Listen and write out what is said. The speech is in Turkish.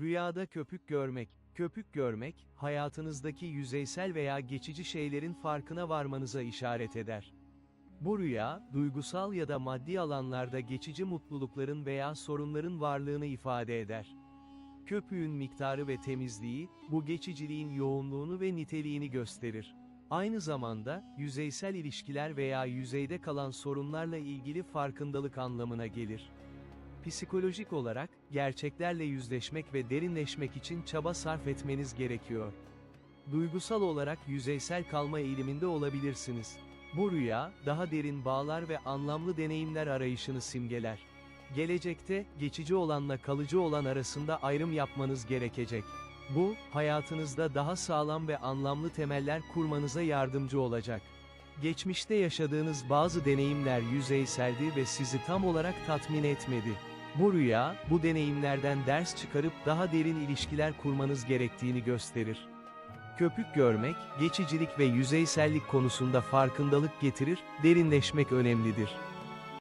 Rüyada köpük görmek. Köpük görmek, hayatınızdaki yüzeysel veya geçici şeylerin farkına varmanıza işaret eder. Bu rüya, duygusal ya da maddi alanlarda geçici mutlulukların veya sorunların varlığını ifade eder. Köpüğün miktarı ve temizliği, bu geçiciliğin yoğunluğunu ve niteliğini gösterir. Aynı zamanda, yüzeysel ilişkiler veya yüzeyde kalan sorunlarla ilgili farkındalık anlamına gelir. Psikolojik olarak, gerçeklerle yüzleşmek ve derinleşmek için çaba sarf etmeniz gerekiyor. Duygusal olarak yüzeysel kalma eğiliminde olabilirsiniz. Bu rüya, daha derin bağlar ve anlamlı deneyimler arayışını simgeler. Gelecekte, geçici olanla kalıcı olan arasında ayrım yapmanız gerekecek. Bu, hayatınızda daha sağlam ve anlamlı temeller kurmanıza yardımcı olacak. Geçmişte yaşadığınız bazı deneyimler yüzeyseldi ve sizi tam olarak tatmin etmedi. Bu rüya, bu deneyimlerden ders çıkarıp daha derin ilişkiler kurmanız gerektiğini gösterir. Köpük görmek, geçicilik ve yüzeysellik konusunda farkındalık getirir, derinleşmek önemlidir.